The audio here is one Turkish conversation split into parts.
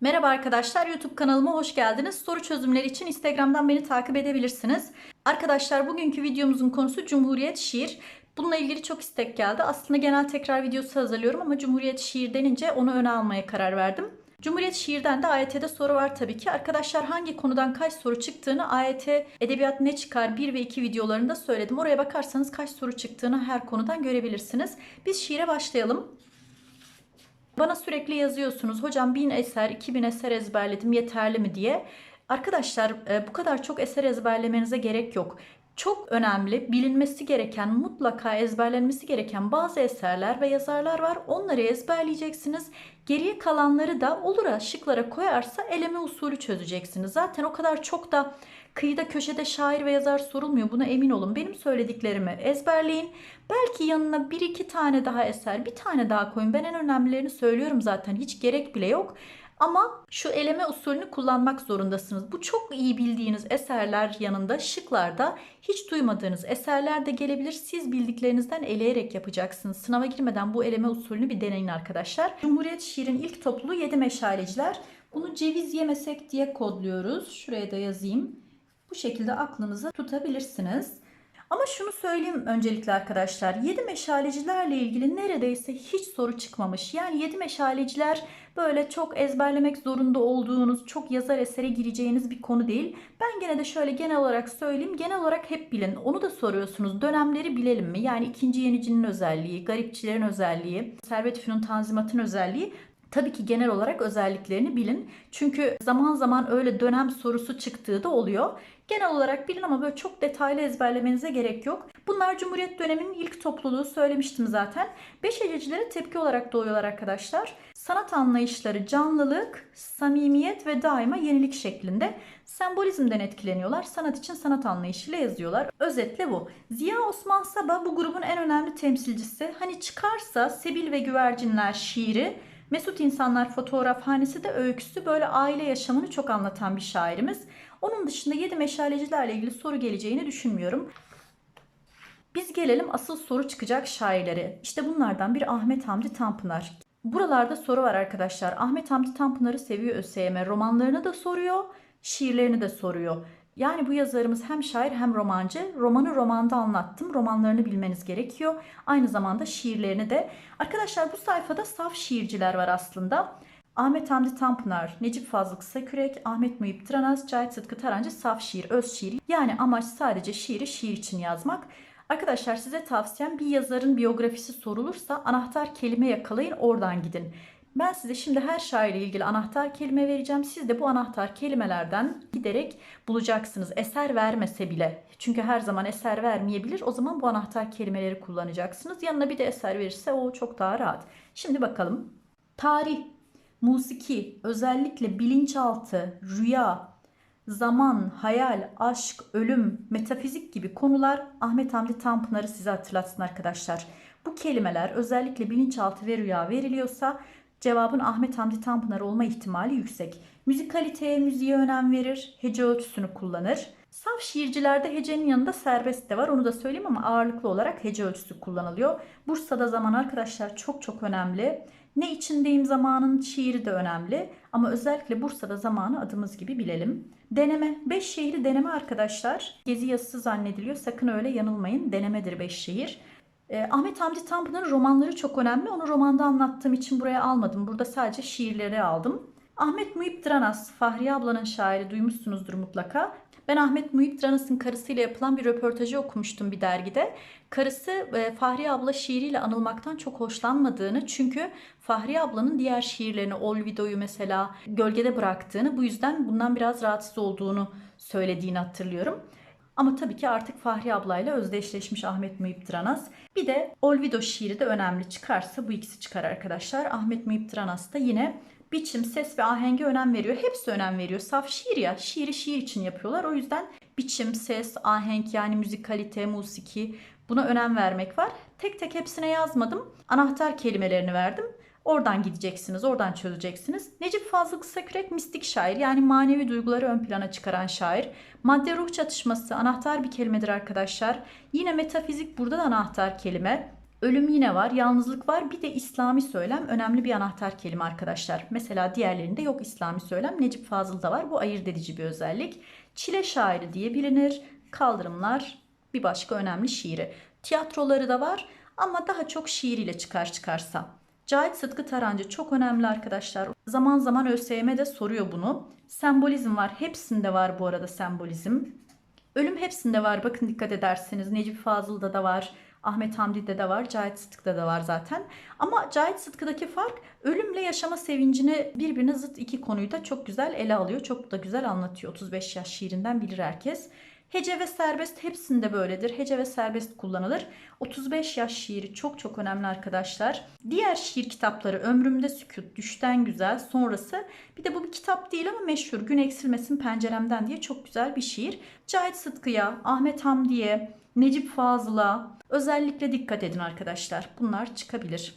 Merhaba arkadaşlar, YouTube kanalıma hoş geldiniz. Soru çözümleri için Instagram'dan beni takip edebilirsiniz. Arkadaşlar bugünkü videomuzun konusu Cumhuriyet Şiir. Bununla ilgili çok istek geldi. Aslında genel tekrar videosu hazırlıyorum ama Cumhuriyet Şiir denince onu öne almaya karar verdim. Cumhuriyet Şiir'den de AYT'de soru var tabii ki. Arkadaşlar hangi konudan kaç soru çıktığını AYT Edebiyat Ne Çıkar 1 ve 2 videolarında söyledim. Oraya bakarsanız kaç soru çıktığını her konudan görebilirsiniz. Biz şiire başlayalım. Bana sürekli yazıyorsunuz hocam 1000 eser 2000 eser ezberledim yeterli mi diye. Arkadaşlar e, bu kadar çok eser ezberlemenize gerek yok. Çok önemli, bilinmesi gereken, mutlaka ezberlenmesi gereken bazı eserler ve yazarlar var. Onları ezberleyeceksiniz. Geriye kalanları da olur şıklara koyarsa eleme usulü çözeceksiniz. Zaten o kadar çok da kıyıda köşede şair ve yazar sorulmuyor. Buna emin olun. Benim söylediklerimi ezberleyin. Belki yanına bir iki tane daha eser, bir tane daha koyun. Ben en önemlilerini söylüyorum zaten. Hiç gerek bile yok. Ama şu eleme usulünü kullanmak zorundasınız. Bu çok iyi bildiğiniz eserler yanında şıklarda hiç duymadığınız eserler de gelebilir. Siz bildiklerinizden eleyerek yapacaksınız. Sınava girmeden bu eleme usulünü bir deneyin arkadaşlar. Cumhuriyet şiirin ilk topluluğu Yedi Meşaleciler. Bunu ceviz yemesek diye kodluyoruz. Şuraya da yazayım. Bu şekilde aklınıza tutabilirsiniz. Ama şunu söyleyeyim öncelikle arkadaşlar. 7 meşalecilerle ilgili neredeyse hiç soru çıkmamış. Yani 7 meşaleciler böyle çok ezberlemek zorunda olduğunuz, çok yazar esere gireceğiniz bir konu değil. Ben gene de şöyle genel olarak söyleyeyim. Genel olarak hep bilin. Onu da soruyorsunuz. Dönemleri bilelim mi? Yani ikinci yenicinin özelliği, garipçilerin özelliği, Servet Fünun Tanzimat'ın özelliği. Tabii ki genel olarak özelliklerini bilin. Çünkü zaman zaman öyle dönem sorusu çıktığı da oluyor. Genel olarak bilin ama böyle çok detaylı ezberlemenize gerek yok. Bunlar Cumhuriyet döneminin ilk topluluğu söylemiştim zaten. Beş hececilere tepki olarak doğuyorlar arkadaşlar. Sanat anlayışları canlılık, samimiyet ve daima yenilik şeklinde sembolizmden etkileniyorlar. Sanat için sanat anlayışıyla yazıyorlar. Özetle bu. Ziya Osman Saba bu grubun en önemli temsilcisi. Hani çıkarsa Sebil ve Güvercinler şiiri Mesut İnsanlar fotoğrafhanesi de öyküsü böyle aile yaşamını çok anlatan bir şairimiz. Onun dışında 7 meşalecilerle ilgili soru geleceğini düşünmüyorum. Biz gelelim asıl soru çıkacak şairlere. İşte bunlardan biri Ahmet Hamdi Tanpınar. Buralarda soru var arkadaşlar. Ahmet Hamdi Tanpınar'ı seviyor ÖSYM. Romanlarını da soruyor, şiirlerini de soruyor. Yani bu yazarımız hem şair hem romancı. Romanı romanda anlattım. Romanlarını bilmeniz gerekiyor. Aynı zamanda şiirlerini de. Arkadaşlar bu sayfada saf şiirciler var aslında. Ahmet Hamdi Tanpınar, Necip Fazıl Kısakürek, Ahmet Muhip Tranaz, Cahit Sıtkı Tarancı saf şiir, öz şiir. Yani amaç sadece şiiri şiir için yazmak. Arkadaşlar size tavsiyem bir yazarın biyografisi sorulursa anahtar kelime yakalayın oradan gidin. Ben size şimdi her şairle ilgili anahtar kelime vereceğim. Siz de bu anahtar kelimelerden giderek bulacaksınız. Eser vermese bile. Çünkü her zaman eser vermeyebilir. O zaman bu anahtar kelimeleri kullanacaksınız. Yanına bir de eser verirse o çok daha rahat. Şimdi bakalım. Tarih, musiki, özellikle bilinçaltı, rüya, zaman, hayal, aşk, ölüm, metafizik gibi konular Ahmet Hamdi Tanpınar'ı size hatırlatsın arkadaşlar. Bu kelimeler özellikle bilinçaltı ve rüya veriliyorsa Cevabın Ahmet Hamdi Tanpınar olma ihtimali yüksek. Müzikaliteye, müziğe önem verir, hece ölçüsünü kullanır. Saf şiircilerde hecenin yanında serbest de var onu da söyleyeyim ama ağırlıklı olarak hece ölçüsü kullanılıyor. Bursa'da zaman arkadaşlar çok çok önemli. Ne içindeyim zamanın şiiri de önemli ama özellikle Bursa'da zamanı adımız gibi bilelim. Deneme. 5 şehri deneme arkadaşlar. Gezi yazısı zannediliyor. Sakın öyle yanılmayın. Denemedir 5 şehir. E, Ahmet Hamdi Tanpınar'ın romanları çok önemli. Onu romanda anlattığım için buraya almadım. Burada sadece şiirleri aldım. Ahmet Muhip Dranas, Fahriye ablanın şairi duymuşsunuzdur mutlaka. Ben Ahmet Muhip Dranas'ın karısıyla yapılan bir röportajı okumuştum bir dergide. Karısı e, Fahriye abla şiiriyle anılmaktan çok hoşlanmadığını çünkü Fahriye ablanın diğer şiirlerini Olvido'yu mesela gölgede bıraktığını bu yüzden bundan biraz rahatsız olduğunu söylediğini hatırlıyorum. Ama tabii ki artık Fahri ablayla özdeşleşmiş Ahmet Muhip Dranas. Bir de Olvido şiiri de önemli çıkarsa bu ikisi çıkar arkadaşlar. Ahmet Muhip Dranas da yine biçim, ses ve ahenge önem veriyor. Hepsi önem veriyor. Saf şiir ya. Şiiri şiir için yapıyorlar. O yüzden biçim, ses, ahenk yani müzikalite, musiki buna önem vermek var. Tek tek hepsine yazmadım. Anahtar kelimelerini verdim. Oradan gideceksiniz, oradan çözeceksiniz. Necip Fazıl Kısakürek mistik şair yani manevi duyguları ön plana çıkaran şair. Madde ruh çatışması anahtar bir kelimedir arkadaşlar. Yine metafizik burada da anahtar kelime. Ölüm yine var, yalnızlık var. Bir de İslami söylem önemli bir anahtar kelime arkadaşlar. Mesela diğerlerinde yok İslami söylem. Necip Fazıl'da var. Bu ayırt edici bir özellik. Çile şairi diye bilinir. Kaldırımlar bir başka önemli şiiri. Tiyatroları da var ama daha çok şiiriyle çıkar çıkarsa. Cahit Sıtkı Tarancı çok önemli arkadaşlar. Zaman zaman ÖSYM de soruyor bunu. Sembolizm var. Hepsinde var bu arada sembolizm. Ölüm hepsinde var. Bakın dikkat ederseniz Necip Fazıl'da da var. Ahmet Hamdi'de de var. Cahit Sıtkı'da da var zaten. Ama Cahit Sıtkı'daki fark ölümle yaşama sevincini birbirine zıt iki konuyu da çok güzel ele alıyor. Çok da güzel anlatıyor. 35 yaş şiirinden bilir herkes. Hece ve serbest hepsinde böyledir. Hece ve serbest kullanılır. 35 yaş şiiri çok çok önemli arkadaşlar. Diğer şiir kitapları Ömrümde Sükut, Düşten Güzel, sonrası. Bir de bu bir kitap değil ama meşhur. Gün eksilmesin penceremden diye çok güzel bir şiir. Cahit Sıtkı'ya, Ahmet Hamdi'ye, Necip Fazıl'a özellikle dikkat edin arkadaşlar. Bunlar çıkabilir.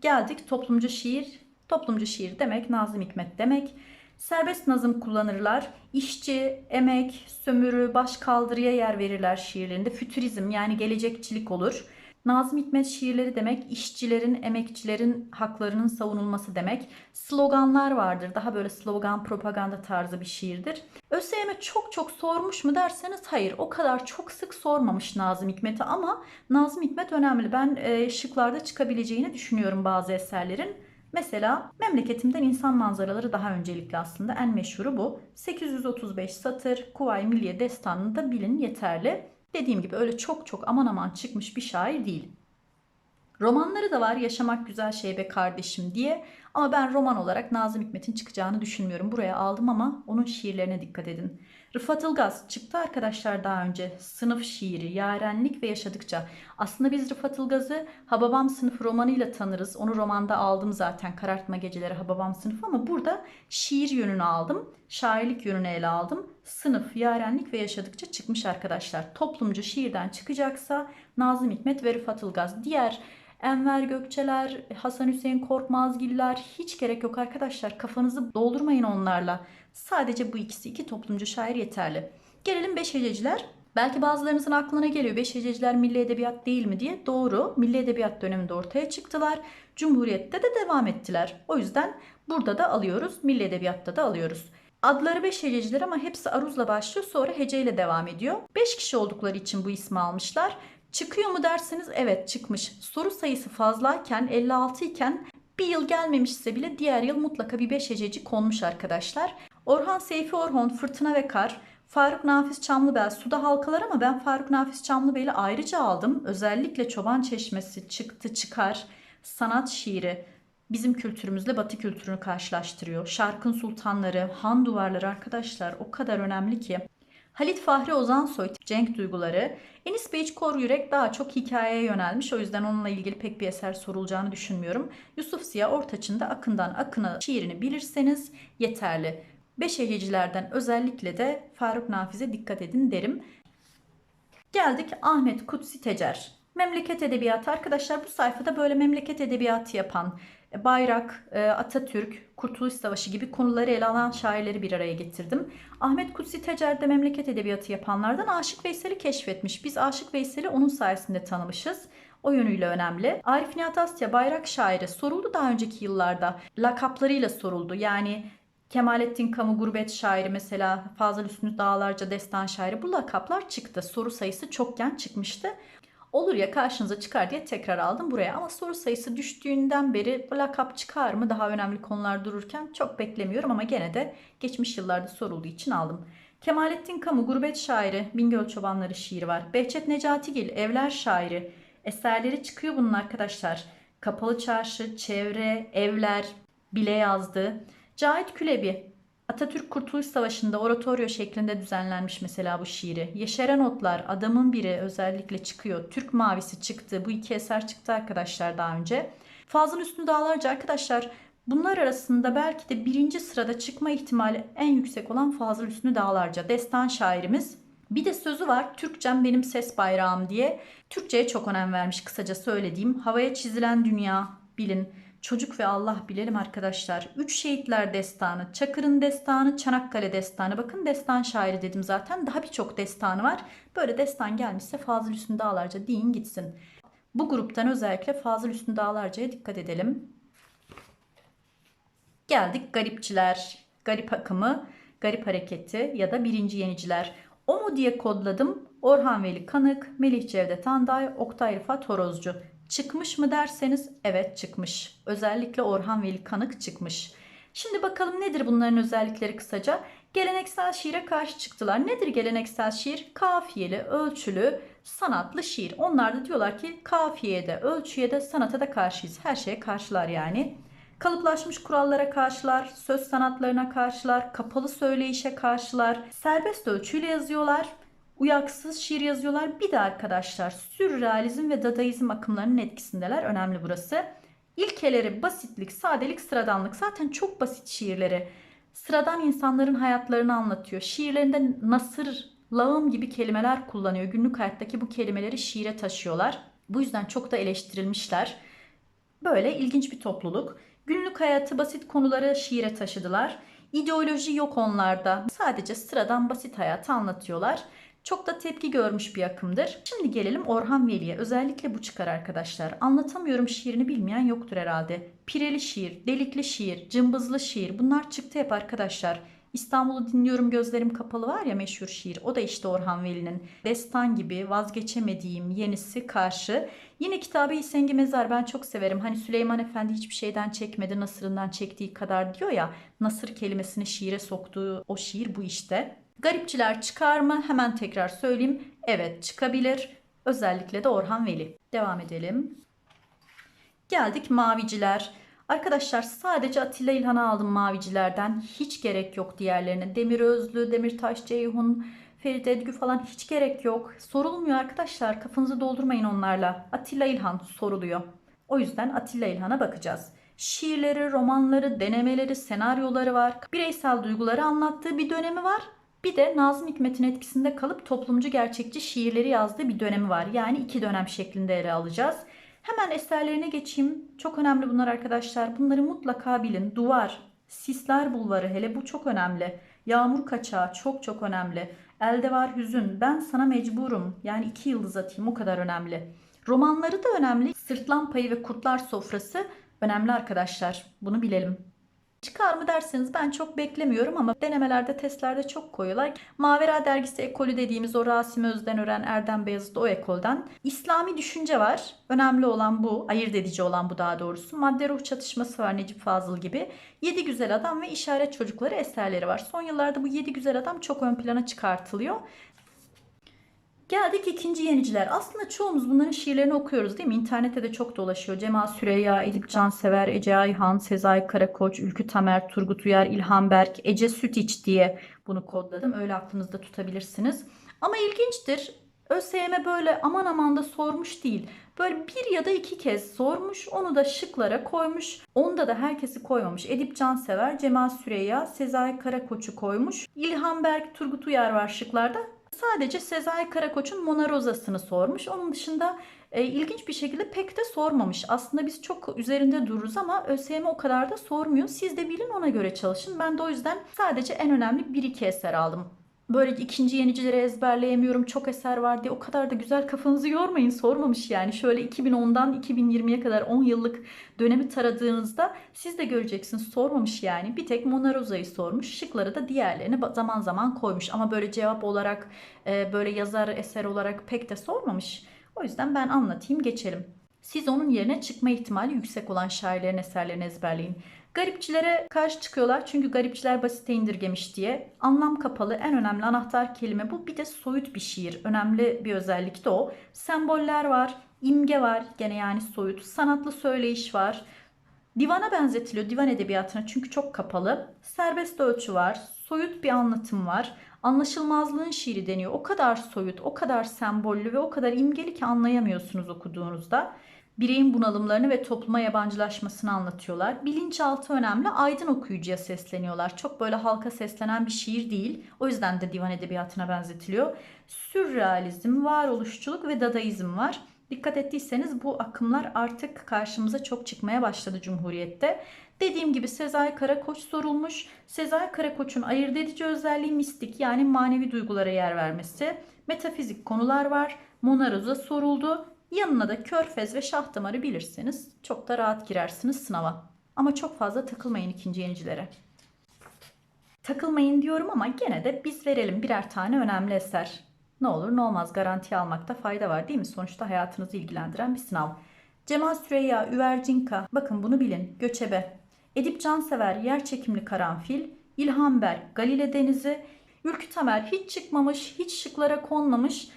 Geldik toplumcu şiir. Toplumcu şiir demek Nazım Hikmet demek. Serbest nazım kullanırlar. İşçi, emek, sömürü, baş kaldırıya yer verirler şiirlerinde. Fütürizm yani gelecekçilik olur. Nazım Hikmet şiirleri demek işçilerin, emekçilerin haklarının savunulması demek. Sloganlar vardır. Daha böyle slogan, propaganda tarzı bir şiirdir. ÖSYM çok çok sormuş mu derseniz hayır. O kadar çok sık sormamış Nazım Hikmet'i ama Nazım Hikmet önemli. Ben şıklarda çıkabileceğini düşünüyorum bazı eserlerin. Mesela memleketimden insan manzaraları daha öncelikli aslında en meşhuru bu. 835 satır Kuvayi Milliye Destanı'nı da bilin yeterli. Dediğim gibi öyle çok çok aman aman çıkmış bir şair değil. Romanları da var Yaşamak Güzel Şey Be Kardeşim diye ama ben roman olarak Nazım Hikmet'in çıkacağını düşünmüyorum. Buraya aldım ama onun şiirlerine dikkat edin. Rıfat Ilgaz çıktı arkadaşlar daha önce. Sınıf şiiri, yarenlik ve yaşadıkça. Aslında biz Rıfat Ilgaz'ı Hababam sınıfı romanıyla tanırız. Onu romanda aldım zaten. Karartma geceleri Hababam sınıfı ama burada şiir yönünü aldım. Şairlik yönünü ele aldım. Sınıf, yarenlik ve yaşadıkça çıkmış arkadaşlar. Toplumcu şiirden çıkacaksa Nazım Hikmet ve Rıfat Ilgaz. Diğer Enver Gökçeler, Hasan Hüseyin Korkmazgiller hiç gerek yok arkadaşlar. Kafanızı doldurmayın onlarla. Sadece bu ikisi iki toplumcu şair yeterli. Gelelim beş hececiler. Belki bazılarınızın aklına geliyor beş hececiler milli edebiyat değil mi diye. Doğru. Milli edebiyat döneminde ortaya çıktılar. Cumhuriyette de devam ettiler. O yüzden burada da alıyoruz. Milli edebiyatta da alıyoruz. Adları beş hececiler ama hepsi aruzla başlıyor sonra heceyle devam ediyor. Beş kişi oldukları için bu ismi almışlar. Çıkıyor mu derseniz evet çıkmış. Soru sayısı fazlayken 56 iken bir yıl gelmemişse bile diğer yıl mutlaka bir beş hececi konmuş arkadaşlar. Orhan Seyfi Orhon, Fırtına ve Kar, Faruk Nafiz Çamlıbel, Suda Halkalar ama ben Faruk Nafiz Çamlıbel'i ayrıca aldım. Özellikle Çoban Çeşmesi çıktı çıkar, sanat şiiri bizim kültürümüzle batı kültürünü karşılaştırıyor. Şarkın sultanları, han duvarları arkadaşlar o kadar önemli ki. Halit Fahri Ozansoy, Cenk Duyguları. Enis Beyç Kor Yürek daha çok hikayeye yönelmiş. O yüzden onunla ilgili pek bir eser sorulacağını düşünmüyorum. Yusuf Ziya Ortaç'ın da Akından Akına şiirini bilirseniz yeterli. Beş hececilerden özellikle de Faruk Nafiz'e dikkat edin derim. Geldik Ahmet Kutsi Tecer. Memleket edebiyatı arkadaşlar bu sayfada böyle memleket edebiyatı yapan Bayrak, e, Atatürk, Kurtuluş Savaşı gibi konuları ele alan şairleri bir araya getirdim. Ahmet Kutsi Tecer de memleket edebiyatı yapanlardan Aşık Veysel'i keşfetmiş. Biz Aşık Veysel'i onun sayesinde tanımışız. O yönüyle önemli. Arif Nihat Asya bayrak şairi soruldu daha önceki yıllarda. Lakaplarıyla soruldu. Yani Kemalettin Kamu gurbet şairi mesela Fazıl Üstünü Dağlarca destan şairi bu lakaplar çıktı. Soru sayısı çokken çıkmıştı. Olur ya karşınıza çıkar diye tekrar aldım buraya ama soru sayısı düştüğünden beri lakap çıkar mı daha önemli konular dururken çok beklemiyorum ama gene de geçmiş yıllarda sorulduğu için aldım. Kemalettin Kamu gurbet şairi Bingöl Çobanları şiiri var. Behçet Necatigil evler şairi. Eserleri çıkıyor bunun arkadaşlar. Kapalı Çarşı, Çevre, Evler bile yazdı. Cahit Külebi Atatürk Kurtuluş Savaşı'nda oratoryo şeklinde düzenlenmiş mesela bu şiiri. Yeşeren Otlar, Adamın Biri özellikle çıkıyor. Türk Mavisi çıktı. Bu iki eser çıktı arkadaşlar daha önce. Fazıl Üstün Dağlarca arkadaşlar bunlar arasında belki de birinci sırada çıkma ihtimali en yüksek olan Fazıl Üstünü Dağlarca. Destan şairimiz. Bir de sözü var Türkçem benim ses bayrağım diye. Türkçe'ye çok önem vermiş kısaca söylediğim. Havaya çizilen dünya bilin. Çocuk ve Allah bilelim arkadaşlar. Üç şehitler destanı, Çakır'ın destanı, Çanakkale destanı. Bakın destan şairi dedim zaten. Daha birçok destanı var. Böyle destan gelmişse Fazıl Hüsnü Dağlarca deyin gitsin. Bu gruptan özellikle Fazıl Hüsnü Dağlarca'ya dikkat edelim. Geldik garipçiler, garip akımı, garip hareketi ya da birinci yeniciler. O mu diye kodladım. Orhan Veli Kanık, Melih Cevdet Anday, Oktay Rıfat Horozcu. Çıkmış mı derseniz evet çıkmış. Özellikle Orhan Veli Kanık çıkmış. Şimdi bakalım nedir bunların özellikleri kısaca. Geleneksel şiire karşı çıktılar. Nedir geleneksel şiir? Kafiyeli, ölçülü, sanatlı şiir. Onlar da diyorlar ki kafiyeye de, ölçüye de, sanata da karşıyız. Her şeye karşılar yani. Kalıplaşmış kurallara karşılar, söz sanatlarına karşılar, kapalı söyleyişe karşılar, serbest ölçüyle yazıyorlar, uyaksız şiir yazıyorlar. Bir de arkadaşlar sürrealizm ve dadaizm akımlarının etkisindeler. Önemli burası. İlkeleri basitlik, sadelik, sıradanlık. Zaten çok basit şiirleri. Sıradan insanların hayatlarını anlatıyor. Şiirlerinde nasır, lağım gibi kelimeler kullanıyor. Günlük hayattaki bu kelimeleri şiire taşıyorlar. Bu yüzden çok da eleştirilmişler. Böyle ilginç bir topluluk. Günlük hayatı basit konuları şiire taşıdılar. İdeoloji yok onlarda. Sadece sıradan basit hayatı anlatıyorlar. Çok da tepki görmüş bir akımdır. Şimdi gelelim Orhan Veli'ye. Özellikle bu çıkar arkadaşlar. Anlatamıyorum şiirini bilmeyen yoktur herhalde. Pireli şiir, delikli şiir, cımbızlı şiir bunlar çıktı hep arkadaşlar. İstanbul'u dinliyorum gözlerim kapalı var ya meşhur şiir. O da işte Orhan Veli'nin. Destan gibi vazgeçemediğim yenisi karşı. Yine kitabı İsengi Mezar ben çok severim. Hani Süleyman Efendi hiçbir şeyden çekmedi Nasır'ından çektiği kadar diyor ya. Nasır kelimesini şiire soktuğu o şiir bu işte. Garipçiler çıkar mı? Hemen tekrar söyleyeyim. Evet çıkabilir. Özellikle de Orhan Veli. Devam edelim. Geldik maviciler. Arkadaşlar sadece Atilla İlhan'ı aldım mavicilerden. Hiç gerek yok diğerlerine. Demir Özlü, Demirtaş Ceyhun, Ferit Edgü falan hiç gerek yok. Sorulmuyor arkadaşlar. Kafanızı doldurmayın onlarla. Atilla İlhan soruluyor. O yüzden Atilla İlhan'a bakacağız. Şiirleri, romanları, denemeleri, senaryoları var. Bireysel duyguları anlattığı bir dönemi var. Bir de Nazım Hikmet'in etkisinde kalıp toplumcu gerçekçi şiirleri yazdığı bir dönemi var. Yani iki dönem şeklinde ele alacağız. Hemen eserlerine geçeyim. Çok önemli bunlar arkadaşlar. Bunları mutlaka bilin. Duvar, Sisler Bulvarı hele bu çok önemli. Yağmur Kaçağı çok çok önemli. Elde var hüzün. Ben sana mecburum. Yani iki yıldız atayım o kadar önemli. Romanları da önemli. Sırtlan Payı ve Kurtlar Sofrası önemli arkadaşlar. Bunu bilelim. Çıkar mı derseniz ben çok beklemiyorum ama denemelerde testlerde çok koyuyorlar. Mavera dergisi ekolü dediğimiz o Rasim Özdenören, Erdem Beyazıt o ekolden. İslami düşünce var. Önemli olan bu. Ayırt edici olan bu daha doğrusu. Madde ruh çatışması var Necip Fazıl gibi. Yedi Güzel Adam ve İşaret Çocukları eserleri var. Son yıllarda bu Yedi Güzel Adam çok ön plana çıkartılıyor. Geldik ikinci yeniciler. Aslında çoğumuz bunların şiirlerini okuyoruz değil mi? İnternette de çok dolaşıyor. Cemal Süreyya, Edip Cansever, Ece Ayhan, Sezai Karakoç, Ülkü Tamer, Turgut Uyar, İlhan Berk, Ece Sütiç diye bunu kodladım. Öyle aklınızda tutabilirsiniz. Ama ilginçtir. ÖSYM böyle aman aman da sormuş değil. Böyle bir ya da iki kez sormuş. Onu da şıklara koymuş. Onda da herkesi koymamış. Edip Cansever, Cemal Süreyya, Sezai Karakoç'u koymuş. İlhan Berk, Turgut Uyar var şıklarda. Sadece Sezai Karakoç'un Mona Rosa'sını sormuş. Onun dışında e, ilginç bir şekilde pek de sormamış. Aslında biz çok üzerinde dururuz ama ÖSYM o kadar da sormuyor. Siz de bilin ona göre çalışın. Ben de o yüzden sadece en önemli bir iki eser aldım. Böyle ikinci yenicileri ezberleyemiyorum çok eser var diye o kadar da güzel kafanızı yormayın sormamış yani. Şöyle 2010'dan 2020'ye kadar 10 yıllık dönemi taradığınızda siz de göreceksiniz sormamış yani. Bir tek Mona Rosa'yı sormuş şıkları da diğerlerini zaman zaman koymuş. Ama böyle cevap olarak e, böyle yazar eser olarak pek de sormamış. O yüzden ben anlatayım geçelim. Siz onun yerine çıkma ihtimali yüksek olan şairlerin eserlerini ezberleyin. Garipçilere karşı çıkıyorlar çünkü garipçiler basite indirgemiş diye. Anlam kapalı en önemli anahtar kelime bu. Bir de soyut bir şiir. Önemli bir özellik de o. Semboller var, imge var gene yani soyut. Sanatlı söyleyiş var. Divana benzetiliyor divan edebiyatına çünkü çok kapalı. Serbest ölçü var, soyut bir anlatım var. Anlaşılmazlığın şiiri deniyor. O kadar soyut, o kadar sembollü ve o kadar imgeli ki anlayamıyorsunuz okuduğunuzda bireyin bunalımlarını ve topluma yabancılaşmasını anlatıyorlar. Bilinçaltı önemli. Aydın okuyucuya sesleniyorlar. Çok böyle halka seslenen bir şiir değil. O yüzden de divan edebiyatına benzetiliyor. Sürrealizm, varoluşçuluk ve dadaizm var. Dikkat ettiyseniz bu akımlar artık karşımıza çok çıkmaya başladı Cumhuriyet'te. Dediğim gibi Sezai Karakoç sorulmuş. Sezai Karakoç'un ayırt edici özelliği mistik yani manevi duygulara yer vermesi. Metafizik konular var. Mona Rosa soruldu. Yanına da körfez ve şah damarı bilirseniz çok da rahat girersiniz sınava. Ama çok fazla takılmayın ikinci yenicilere. Takılmayın diyorum ama gene de biz verelim birer tane önemli eser. Ne olur ne olmaz garanti almakta fayda var değil mi? Sonuçta hayatınızı ilgilendiren bir sınav. Cemal Süreyya, Üvercinka, bakın bunu bilin, Göçebe. Edip Cansever, Yer Çekimli Karanfil, İlhan Berk, Galile Denizi, Ülkü Tamer hiç çıkmamış, hiç şıklara konmamış.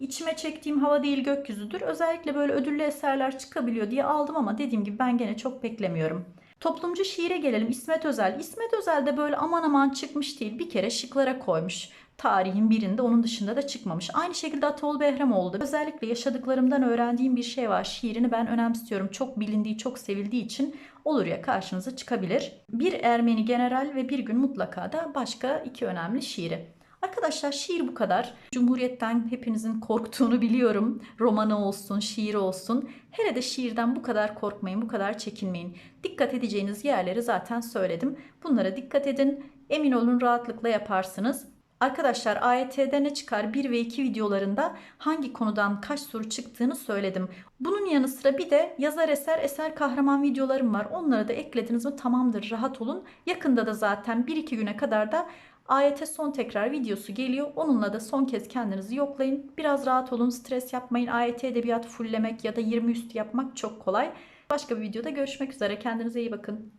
İçime çektiğim hava değil gökyüzüdür. Özellikle böyle ödüllü eserler çıkabiliyor diye aldım ama dediğim gibi ben gene çok beklemiyorum. Toplumcu şiire gelelim. İsmet Özel. İsmet Özel de böyle aman aman çıkmış değil. Bir kere şıklara koymuş. Tarihin birinde onun dışında da çıkmamış. Aynı şekilde Atol Behramoğlu da özellikle yaşadıklarımdan öğrendiğim bir şey var. Şiirini ben önemsiyorum. Çok bilindiği, çok sevildiği için olur ya karşınıza çıkabilir. Bir Ermeni general ve bir gün mutlaka da başka iki önemli şiiri. Arkadaşlar şiir bu kadar. Cumhuriyetten hepinizin korktuğunu biliyorum. Romanı olsun, şiir olsun. Hele de şiirden bu kadar korkmayın, bu kadar çekinmeyin. Dikkat edeceğiniz yerleri zaten söyledim. Bunlara dikkat edin. Emin olun rahatlıkla yaparsınız. Arkadaşlar AYT'de ne çıkar 1 ve 2 videolarında hangi konudan kaç soru çıktığını söyledim. Bunun yanı sıra bir de yazar eser eser kahraman videolarım var. Onları da eklediniz mi tamamdır rahat olun. Yakında da zaten 1-2 güne kadar da AYT son tekrar videosu geliyor. Onunla da son kez kendinizi yoklayın. Biraz rahat olun, stres yapmayın. AYT edebiyat fulllemek ya da 20 üstü yapmak çok kolay. Başka bir videoda görüşmek üzere. Kendinize iyi bakın.